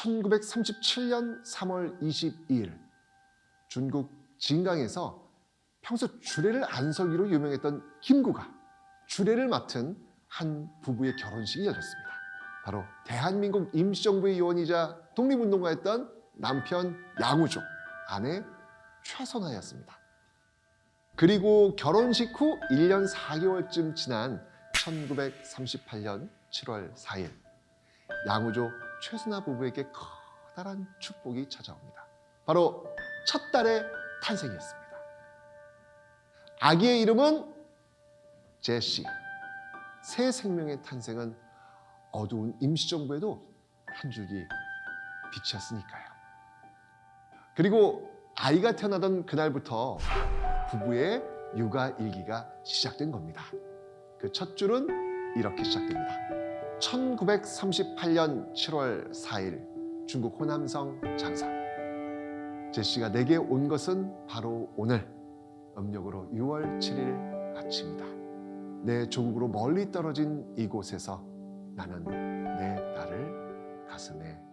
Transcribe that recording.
1937년 3월 22일 중국 진강에서 평소 주례를 안 서기로 유명했던 김구가 주례를 맡은 한 부부의 결혼식이 열렸습니다. 바로 대한민국 임시정부의 요원이자 독립운동가였던 남편 양우조, 아내 최선화였습니다. 그리고 결혼식 후 1년 4개월쯤 지난 1938년 7월 4일 양우조 최순아 부부에게 커다란 축복이 찾아옵니다. 바로 첫 딸의 탄생이었습니다. 아기의 이름은 제시. 새 생명의 탄생은 어두운 임시정부에도 한 줄기 빛이었으니까요. 그리고 아이가 태어나던 그날부터 부부의 육아 일기가 시작된 겁니다. 그 첫 줄은 이렇게 시작됩니다. 1938년 7월 4일 중국 호남성 장사. 제시가 내게 온 것은 바로 오늘 음력으로 6월 7일 아침이다. 내 조국으로 멀리 떨어진 이곳에서 나는 내 딸을 가슴에